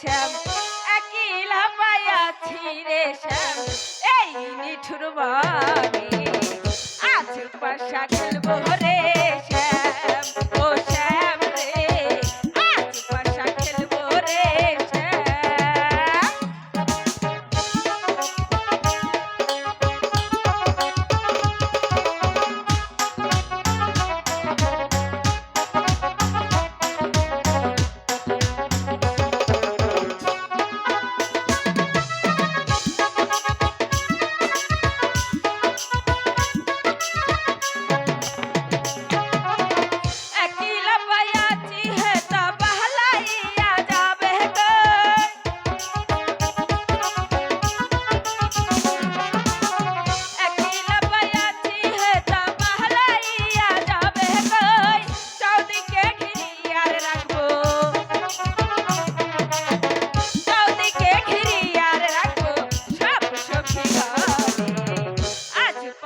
শ্যাম একিলা পায়াছি রে শ্যাম। এই নিঠুর বাড়ি আজ পাশা খেলব।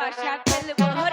Pasha, tell me what.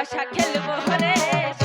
তামাশা খেলব রে